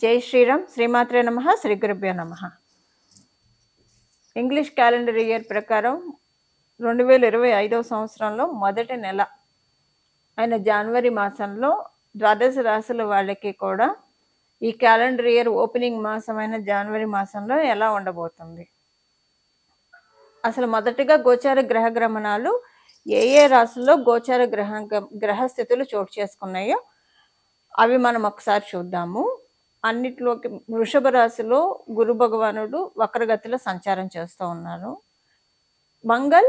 జై శ్రీరామ్. శ్రీమాత్రే నమ. శ్రీ గురుభ్యో నమ. ఇంగ్లీష్ క్యాలెండర్ ఇయర్ ప్రకారం రెండు వేల ఇరవై ఐదవ సంవత్సరంలో మొదటి నెల అయిన జనవరి మాసంలో ద్వాదశ రాశుల వాళ్ళకి కూడా ఈ క్యాలెండర్ ఇయర్ ఓపెనింగ్ మాసమైన జనవరి మాసంలో ఎలా ఉండబోతుంది? అసలు మొదటిగా గోచార గ్రహ గ్రమణాలు ఏ ఏ రాశుల్లో గోచార గ్రహ గ్రహస్థితులు చోటు చేసుకున్నాయో అవి మనం ఒకసారి చూద్దాము. అన్నిట్లోకి వృషభ రాశిలో గురు భగవానుడు వక్రగతిలో సంచారం చేస్తూ ఉన్నారు. మంగళ్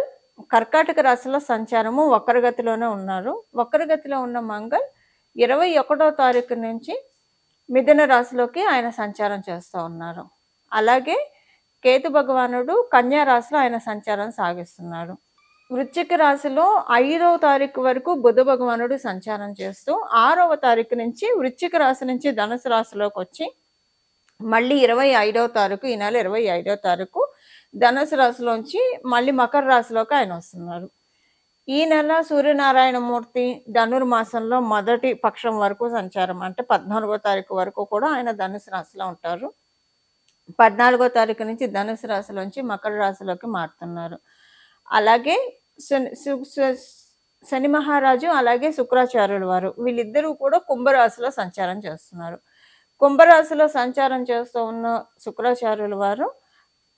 కర్కాటక రాశిలో సంచారము వక్రగతిలోనే ఉన్నారు. వక్రగతిలో ఉన్న మంగళ్ ఇరవై ఒకటో తారీఖు నుంచి మిథున రాశిలోకి ఆయన సంచారం చేస్తూ ఉన్నారు. అలాగే కేతు భగవానుడు కన్యా రాశిలో ఆయన సంచారం సాగిస్తున్నాడు వృశ్చిక రాశిలో ఐదవ తారీఖు వరకు బుధ భగవానుడు సంచారం చేస్తూ ఆరవ తారీఖు నుంచి వృశ్చిక రాశి నుంచి ధనుసు రాశిలోకి వచ్చి మళ్ళీ ఇరవై ఐదవ తారీఖు ఈ నెల ఇరవై ఐదవ తారీఖు ధనుసు రాశిలోంచి మళ్ళీ మకర రాశిలోకి ఆయన వస్తున్నారు. ఈ నెల సూర్యనారాయణ మూర్తి ధనుర్మాసంలో మొదటి పక్షం వరకు సంచారం అంటే పద్నాలుగో తారీఖు వరకు కూడా ఆయన ధనుసు రాశిలో ఉంటారు. పద్నాలుగో తారీఖు నుంచి ధనుసు రాశిలోంచి మకర రాశిలోకి మారుతున్నారు. అలాగే శని మహారాజు అలాగే శుక్రాచార్యుల వారు. వీళ్ళిద్దరూ కూడా కుంభరాశిలో సంచారం చేస్తున్నారు. కుంభరాశిలో సంచారం చేస్తూ ఉన్న శుక్రాచార్యుల వారు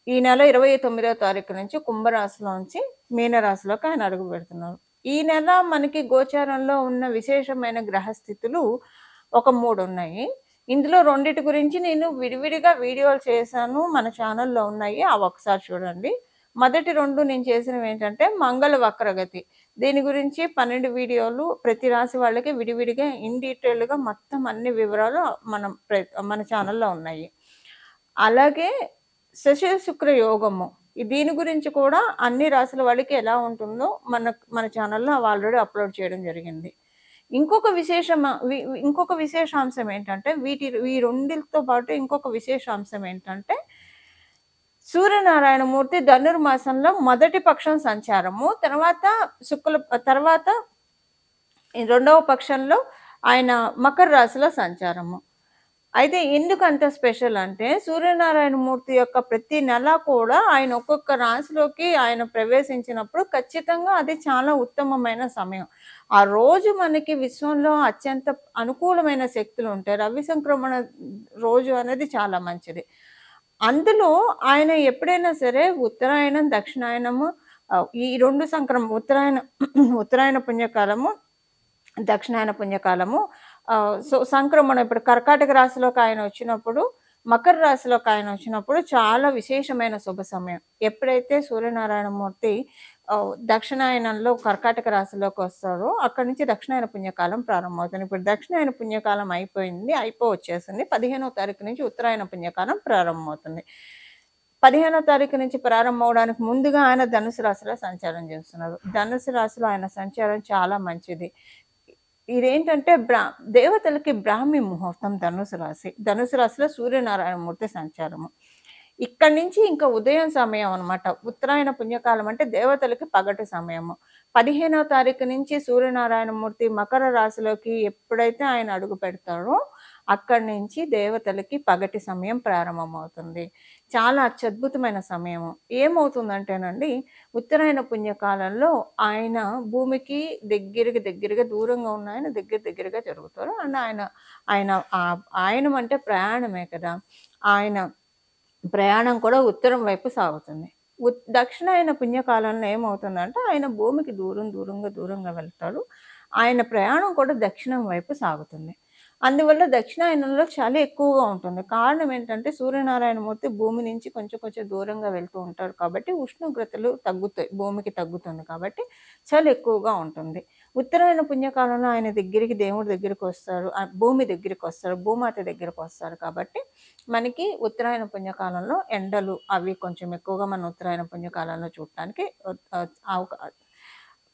ఈ నెల ఇరవై తొమ్మిదో తారీఖు నుంచి కుంభరాశిలోంచి మీనరాశిలోకి ఆయన అడుగు పెడుతున్నారు. ఈ నెల మనకి గోచారంలో ఉన్న విశేషమైన గ్రహస్థితులు ఒక మూడు ఉన్నాయి. ఇందులో రెండిటి గురించి నేను విడివిడిగా వీడియోలు చేశాను. మన ఛానల్లో ఉన్నాయి. అవి ఒకసారి చూడండి. మొదటి రెండు నేను చేసినవి ఏంటంటే మంగళ వక్రగతి. దీని గురించి పన్నెండు వీడియోలు ప్రతి రాశి వాళ్ళకి విడివిడిగా ఇన్ డీటెయిల్గా మొత్తం అన్ని వివరాలు మనం మన ఛానల్లో ఉన్నాయి. అలాగే శశి శుక్ర యోగము. దీని గురించి కూడా అన్ని రాశుల వాళ్ళకి ఎలా ఉంటుందో మన మన ఛానల్లో ఆల్రెడీ అప్లోడ్ చేయడం జరిగింది. ఇంకొక విశేషం ఇంకొక విశేషాంశం ఏంటంటే వీటి ఈ రెండితో పాటు ఇంకొక విశేషాంశం ఏంటంటే సూర్యనారాయణమూర్తి ధనుర్మాసంలో మొదటి పక్షం సంచారము. తర్వాత శుక్ల తర్వాత రెండవ పక్షంలో ఆయన మకర రాశిలో సంచారము. అయితే ఎందుకు అంత స్పెషల్ అంటే సూర్యనారాయణమూర్తి యొక్క ప్రతి నెల కూడా ఆయన ఒక్కొక్క రాశిలోకి ఆయన ప్రవేశించినప్పుడు ఖచ్చితంగా అది చాలా ఉత్తమమైన సమయం. ఆ రోజు మనకి విశ్వంలో అత్యంత అనుకూలమైన శక్తులు ఉంటాయి. రవి సంక్రమణ రోజు అనేది చాలా మంచిది. అందులో ఆయన ఎప్పుడైనా సరే ఉత్తరాయణం దక్షిణాయనము ఈ రెండు సంక్రమం ఉత్తరాయణ ఉత్తరాయణ పుణ్యకాలము దక్షిణాయన పుణ్యకాలము సో సంక్రమణం ఇప్పుడు కర్కాటక రాశిలోకి ఆయన వచ్చినప్పుడు మకర రాశిలోకి ఆయన వచ్చినప్పుడు చాలా విశేషమైన శుభ సమయం. ఎప్పుడైతే సూర్యనారాయణమూర్తి దక్షిణాయనంలో కర్కాటక రాశిలోకి వస్తారో అక్కడి నుంచి దక్షిణాయన పుణ్యకాలం ప్రారంభమవుతుంది. ఇప్పుడు దక్షిణాయన పుణ్యకాలం అయిపోయింది అయిపో వచ్చేసింది. పదిహేనో తారీఖు నుంచి ఉత్తరాయణ పుణ్యకాలం ప్రారంభమవుతుంది. పదిహేనో తారీఖు నుంచి ప్రారంభం అవడానికి ముందుగా ఆయన ధనుసు రాశిలో సంచారం చేస్తున్నారు. ధనుసు రాశిలో ఆయన సంచారం చాలా మంచిది. ఇదేంటంటే బ్రా దేవతలకి బ్రాహ్మి ముహూర్తం ధనుసు రాశి ధనుసు రాశిలో సూర్యనారాయణమూర్తి సంచారము. ఇక్కడి నుంచి ఇంకా ఉదయం సమయం అనమాట ఉత్తరాయణ పుణ్యకాలం అంటే దేవతలకి పగటి సమయము. పదిహేనో తారీఖు నుంచి సూర్యనారాయణమూర్తి మకర రాశిలోకి ఎప్పుడైతే ఆయన అడుగు పెడతాడో అక్కడి నుంచి దేవతలకి పగటి సమయం ప్రారంభమవుతుంది. చాలా అత్యద్భుతమైన సమయం ఏమవుతుందంటేనండి ఉత్తరాయణ పుణ్యకాలంలో ఆయన భూమికి దగ్గరగా దగ్గరగా దూరంగా ఉన్న ఆయన దగ్గర దగ్గరగా జరుగుతారు. అండ్ ఆయన ఆయన ఆయన అంటే ప్రయాణమే కదా. ఆయన ప్రయాణం కూడా ఉత్తరం వైపు సాగుతుంది. దక్షిణాయన పుణ్యకాలంలో ఏమవుతుందంటే ఆయన భూమికి దూరం దూరంగా దూరంగా వెళ్తాడు. ఆయన ప్రయాణం కూడా దక్షిణం వైపు సాగుతుంది. అందువల్ల దక్షిణాయనంలో చాలా ఎక్కువగా ఉంటుంది. కారణం ఏంటంటే సూర్యనారాయణమూర్తి భూమి నుంచి కొంచెం కొంచెం దూరంగా వెళ్తూ ఉంటారు కాబట్టి ఉష్ణోగ్రతలు తగ్గుతాయి భూమికి తగ్గుతుంది కాబట్టి చాలా ఎక్కువగా ఉంటుంది. ఉత్తరాయణ పుణ్యకాలంలో ఆయన దగ్గరికి దేవుడి దగ్గరికి వస్తారు భూమి దగ్గరికి వస్తారు భూమాత దగ్గరికి వస్తారు కాబట్టి మనకి ఉత్తరాయణ పుణ్యకాలంలో ఎండలు అవి కొంచెం ఎక్కువగా మన ఉత్తరాయణ పుణ్యకాలంలో చూడటానికి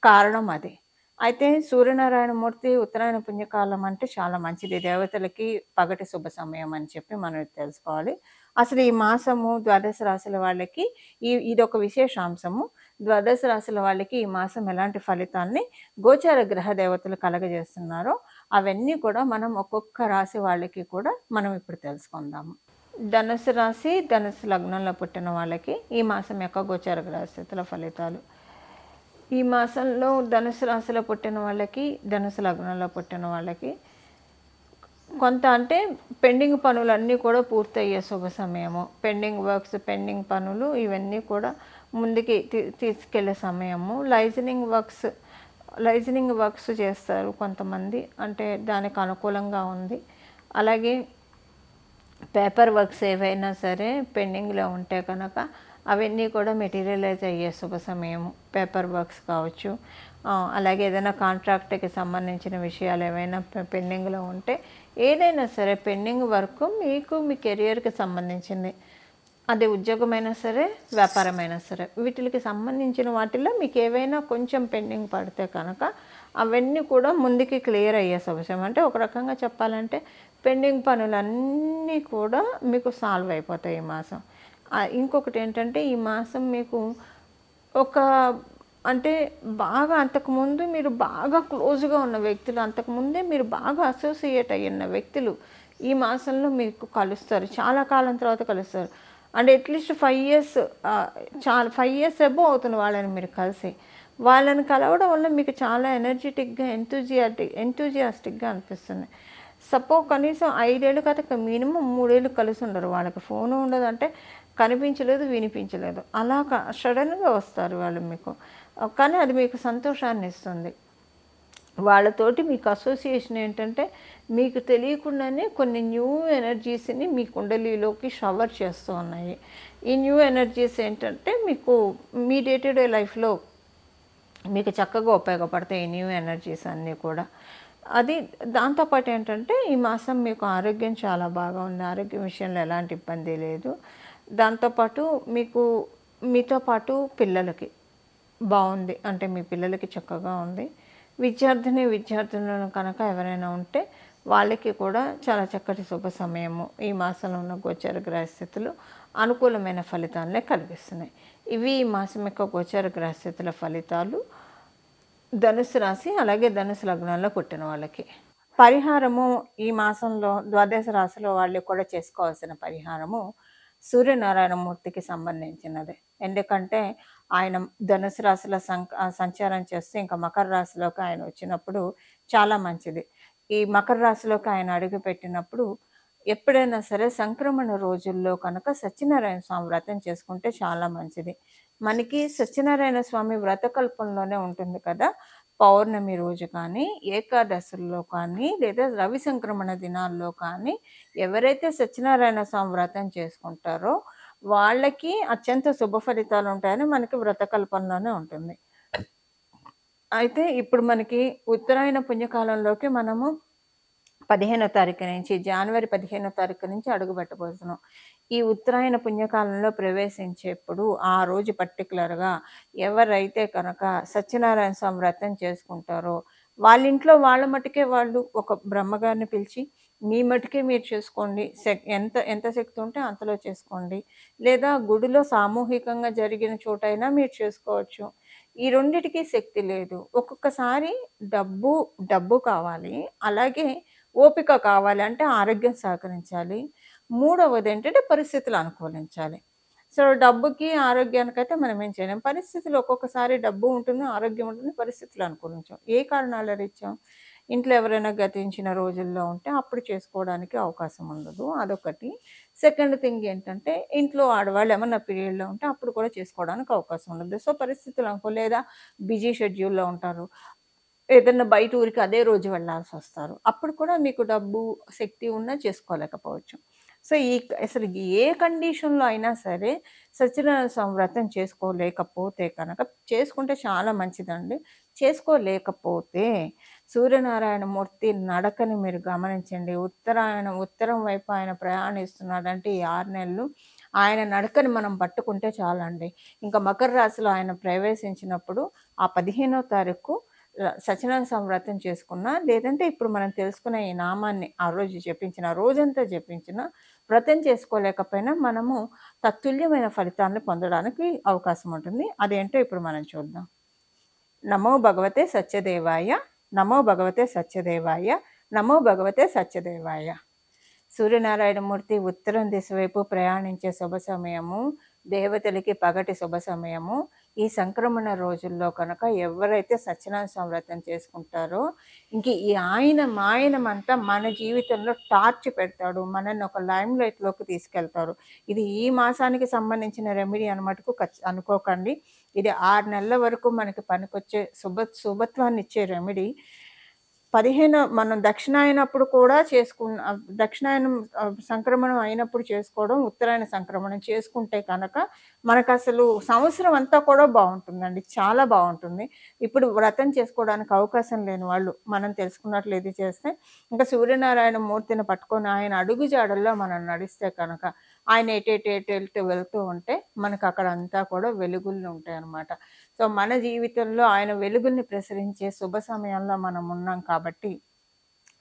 కారణం అది. అయితే సూర్యనారాయణ మూర్తి ఉత్తరాయణ పుణ్యకాలం అంటే చాలా మంచిది. దేవతలకి పగటి శుభ సమయం అని చెప్పి మనం తెలుసుకోవాలి. అసలు ఈ మాసము ద్వాదశ రాశుల వాళ్ళకి ఈ ఇదొక విశేషాంశము. ద్వాదశ రాశుల వాళ్ళకి ఈ మాసం ఎలాంటి ఫలితాన్ని గోచార గ్రహ దేవతలు కలగజేస్తున్నారో అవన్నీ కూడా మనం ఒక్కొక్క రాశి వాళ్ళకి కూడా మనం ఇప్పుడు తెలుసుకుందాము. ధనుసు రాశి ధనుసు లగ్నంలో పుట్టిన వాళ్ళకి ఈ మాసం యొక్క గోచార గ్రహస్థితుల ఫలితాలు. ఈ మాసంలో ధనుసు రాశిలో పుట్టిన వాళ్ళకి ధనుసు లగ్నంలో పుట్టిన వాళ్ళకి కొంత అంటే పెండింగ్ పనులన్నీ కూడా పూర్తయ్యే శుభ సమయము. పెండింగ్ వర్క్స్ పెండింగ్ పనులు ఇవన్నీ కూడా ముందుకి తీ- తీసుకెళ్ళే సమయము. లైజనింగ్ వర్క్స్ లైజనింగ్ వర్క్స్ చేస్తారు కొంతమంది. అంటే దానికి అనుకూలంగా ఉంది. అలాగే పేపర్ వర్క్స్ ఏవైనా సరే పెండింగ్లో ఉంటే కనుక అవన్నీ కూడా మెటీరియలైజ్ అయ్యే శుభ సమయం పేపర్ వర్క్స్ కావచ్చు. అలాగే ఏదైనా కాంట్రాక్ట్కి సంబంధించిన విషయాలు ఏమైనా పెండింగ్లో ఉంటే ఏదైనా సరే పెండింగ్ వర్క్ మీకు మీ కెరియర్కి సంబంధించింది. అది ఉద్యోగమైనా సరే వ్యాపారమైనా సరే వీటికి సంబంధించిన వాటిలో మీకు ఏవైనా కొంచెం పెండింగ్ పడితే కనుక అవన్నీ కూడా ముందుకి క్లియర్ అయ్యే సమస్య అంటే ఒక రకంగా చెప్పాలంటే పెండింగ్ పనులన్నీ కూడా మీకు సాల్వ్ అయిపోతాయి ఈ మాసం. ఇంకొకటి ఏంటంటే ఈ మాసం మీకు ఒక అంటే బాగా అంతకుముందు మీరు బాగా క్లోజ్గా ఉన్న వ్యక్తులు అంతకుముందే మీరు బాగా అసోసియేట్ అయ్యిన వ్యక్తులు ఈ మాసంలో మీకు కలుస్తారు. చాలా కాలం తర్వాత కలుస్తారు. అంటే అట్లీస్ట్ ఫైవ్ ఇయర్స్ చాలా ఫైవ్ ఇయర్స్ ఎబో అవుతుంది వాళ్ళని మీరు కలిసి వాళ్ళని కలవడం వల్ల మీకు చాలా ఎనర్జెటిక్గా ఎంతూజియాటిక్ ఎంతూజియాస్టిక్గా అనిపిస్తుంది. సపో కనీసం ఐదేళ్ళు కథ మినిమం మూడేళ్ళు కలిసి ఉండరు. వాళ్ళకి ఫోను ఉండదు. అంటే కనిపించలేదు వినిపించలేదు. అలా సడన్గా వస్తారు వాళ్ళు మీకు. కానీ అది మీకు సంతోషాన్ని ఇస్తుంది. వాళ్ళతోటి మీకు అసోసియేషన్ ఏంటంటే మీకు తెలియకుండానే కొన్ని న్యూ ఎనర్జీస్ని మీ కుండలిలోకి షవర్ చేస్తూ ఉన్నాయి. ఈ న్యూ ఎనర్జీస్ ఏంటంటే మీకు మీ డే టు డే లైఫ్లో మీకు చక్కగా ఉపయోగపడతాయి ఈ న్యూ ఎనర్జీస్ అన్నీ కూడా. అది దాంతోపాటు ఏంటంటే ఈ మాసం మీకు ఆరోగ్యం చాలా బాగా ఉంది. ఆరోగ్యం విషయంలో ఎలాంటి ఇబ్బంది లేదు. దాంతోపాటు మీకు మీతో పాటు పిల్లలకి బాగుంది. అంటే మీ పిల్లలకి చక్కగా ఉంది. విద్యార్థిని విద్యార్థులను కనుక ఎవరైనా ఉంటే వాళ్ళకి కూడా చాలా చక్కటి శుభ సమయము ఈ మాసంలో ఉన్న గోచర గ్రహస్థితులు అనుకూలమైన ఫలితాలనే కలిగిస్తున్నాయి. ఇవి ఈ మాసం యొక్క గోచర గ్రహస్థితుల ఫలితాలు. ధనుసు రాశి అలాగే ధనుసు లగ్నంలో పుట్టిన వాళ్ళకి. పరిహారము ఈ మాసంలో ద్వాదశ రాశిలో వాళ్ళు కూడా చేసుకోవాల్సిన పరిహారము సూర్యనారాయణ మూర్తికి సంబంధించినది. ఎందుకంటే ఆయన ధనుసు రాశిలో సం సంచారం చేస్తే ఇంకా మకర రాశిలోకి ఆయన వచ్చినప్పుడు చాలా మంచిది. ఈ మకర రాశిలోకి ఆయన అడుగు పెట్టినప్పుడు ఎప్పుడైనా సరే సంక్రమణ రోజుల్లో కనుక సత్యనారాయణ స్వామి వ్రతం చేసుకుంటే చాలా మంచిది. మనకి సత్యనారాయణ స్వామి వ్రతకల్పంలోనే ఉంటుంది కదా పౌర్ణమి రోజు కానీ ఏకాదశుల్లో కానీ లేదా రవి సంక్రమణ దినాల్లో కానీ ఎవరైతే సత్యనారాయణ స్వామి వ్రతం చేసుకుంటారో వాళ్ళకి అత్యంత శుభ ఫలితాలు ఉంటాయని మనకి వ్రతకల్పంలోనే ఉంటుంది. అయితే ఇప్పుడు మనకి ఉత్తరాయణ పుణ్యకాలంలోకి మనము పదిహేనో తారీఖు నుంచి జనవరి పదిహేనో తారీఖు నుంచి అడుగు పెట్టబోతున్నాం ఈ ఉత్తరాయణ పుణ్యకాలంలో ప్రవేశించేప్పుడు ఆ రోజు పర్టికులర్గా ఎవరైతే కనుక సత్యనారాయణ స్వామి వ్రతం చేసుకుంటారో వాళ్ళ ఇంట్లో వాళ్ళ మటుకే వాళ్ళు ఒక బ్రహ్మగారిని పిలిచి మీ మటుకే మీరు చేసుకోండి ఎంత ఎంత శక్తి ఉంటే అంతలో చేసుకోండి. లేదా గుడిలో సామూహికంగా జరిగిన చోటైనా మీరు చేసుకోవచ్చు. ఈ రెండిటికి శక్తి లేదు. ఒక్కొక్కసారి డబ్బు డబ్బు కావాలి. అలాగే ఓపిక కావాలి. అంటే ఆరోగ్యం సహకరించాలి. మూడవది ఏంటంటే పరిస్థితులు అనుకూలించాలి. సో డబ్బుకి ఆరోగ్యానికైతే మనం ఏం చేయలేం. పరిస్థితులు ఒక్కొక్కసారి డబ్బు ఉంటుంది ఆరోగ్యం ఉంటుంది పరిస్థితులు అనుకూలించాం ఏ కారణాల రీత్యా? ఇంట్లో ఎవరైనా గతించిన రోజుల్లో ఉంటే అప్పుడు చేసుకోవడానికి అవకాశం ఉండదు. అదొకటి. సెకండ్ థింగ్ ఏంటంటే ఇంట్లో ఆడవాళ్ళు ఏమన్నా పీరియడ్లో ఉంటే అప్పుడు కూడా చేసుకోవడానికి అవకాశం ఉండదు. సో పరిస్థితులు అనుకో లేదా బిజీ షెడ్యూల్లో ఉంటారు. ఏదైనా బయట ఊరికి అదే రోజు వెళ్ళాల్సి వస్తారు అప్పుడు కూడా మీకు డబ్బు శక్తి ఉన్నా చేసుకోలేకపోవచ్చు. సో ఈ అసలు ఏ కండిషన్లో అయినా సరే సత్యనారాయణ వ్రతం చేసుకోలేకపోతే కనుక చేసుకుంటే చాలా మంచిదండి. చేసుకోలేకపోతే సూర్యనారాయణ మూర్తి నడకని మీరు గమనించండి. ఉత్తరాయణ ఉత్తరం వైపు ఆయన ప్రయాణిస్తున్నాడంటే ఈ ఆరు నెలలు ఆయన నడకని మనం పట్టుకుంటే చాలండి. ఇంకా మకర రాశిలో ఆయన ప్రవేశించినప్పుడు ఆ పదిహేనో తారీఖు సత్యనారాయణ వ్రతం చేసుకున్నా లేదంటే ఇప్పుడు మనం తెలుసుకున్న ఈ నామాన్ని ఆ రోజు జపించిన రోజంతా జపించిన వ్రతం చేసుకోలేకపోయినా మనము తత్తుల్యమైన ఫలితాలను పొందడానికి అవకాశం ఉంటుంది. అదేంటో ఇప్పుడు మనం చూద్దాం. నమో భగవతే సత్యదేవాయ నమో భగవతే సత్యదేవాయ నమో భగవతే సత్యదేవాయ. సూర్యనారాయణమూర్తి ఉత్తరం దిశ వైపు ప్రయాణించే శుభ సమయము దేవతలకి పగటి శుభ సమయము ఈ సంక్రమణ రోజుల్లో కనుక ఎవరైతే సత్యనారాయణ స్వామి వ్రతం చేసుకుంటారో ఇంక ఈ ఆయన మాయనమంతా మన జీవితంలో టార్చ్ పెడతాడు మనల్ని ఒక లైమ్ లైట్లోకి తీసుకెళ్తారు. ఇది ఈ మాసానికి సంబంధించిన రెమెడీ అనమాటకు అనుకోకండి. ఇది ఆరు నెలల వరకు మనకి పనికొచ్చే శుభ శుభత్వాన్ని ఇచ్చే రెమెడీ. పదిహేను మనం దక్షిణాయనప్పుడు కూడా చేసుకున్న దక్షిణాయనం సంక్రమణం అయినప్పుడు చేసుకోవడం ఉత్తరాయణ సంక్రమణం చేసుకుంటే కనుక మనకు అసలు సంవత్సరం అంతా కూడా బాగుంటుందండి. చాలా బాగుంటుంది. ఇప్పుడు వ్రతం చేసుకోవడానికి అవకాశం లేని వాళ్ళు మనం తెలుసుకున్నట్లు ఇది చేస్తే ఇంకా సూర్యనారాయణ మూర్తిని పట్టుకొని ఆయన అడుగు జాడల్లో మనం నడిస్తే కనుక ఆయన ఎటేటేటు ఎటు వెళ్తూ ఉంటే మనకు అక్కడ అంతా కూడా వెలుగులు ఉంటాయి అన్నమాట సో మన జీవితంలో ఆయన వెలుగుల్ని ప్రసరించే శుభ సమయంలో మనం ఉన్నాం కాబట్టి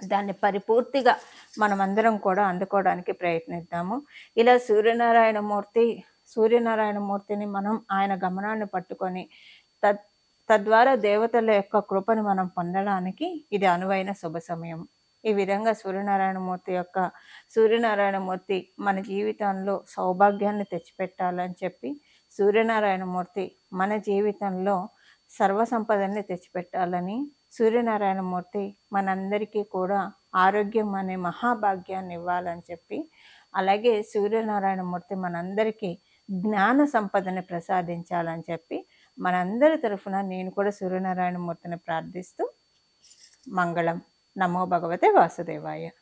దాన్ని పరిపూర్తిగా మనమందరం కూడా అందుకోవడానికి ప్రయత్నిద్దాము. ఇలా సూర్యనారాయణ మూర్తి సూర్యనారాయణ మూర్తిని మనం ఆయన గమనాన్ని పట్టుకొని తద్ తద్వారా దేవతల యొక్క కృపని మనం పొందడానికి ఇది అనువైన శుభ సమయం. ఈ విధంగా సూర్యనారాయణమూర్తి యొక్క సూర్యనారాయణమూర్తి మన జీవితంలో సౌభాగ్యాన్ని తెచ్చిపెట్టాలని చెప్పి సూర్యనారాయణమూర్తి మన జీవితంలో సర్వసంపదని తెచ్చిపెట్టాలని సూర్యనారాయణమూర్తి మనందరికీ కూడా ఆరోగ్యం అనే మహాభాగ్యాన్ని ఇవ్వాలని చెప్పి అలాగే సూర్యనారాయణమూర్తి మనందరికీ జ్ఞాన సంపదని ప్రసాదించాలని చెప్పి మనందరి తరఫున నేను కూడా సూర్యనారాయణమూర్తిని ప్రార్థిస్తూ మంగళం. నమో భగవతే వాసుదేవాయ.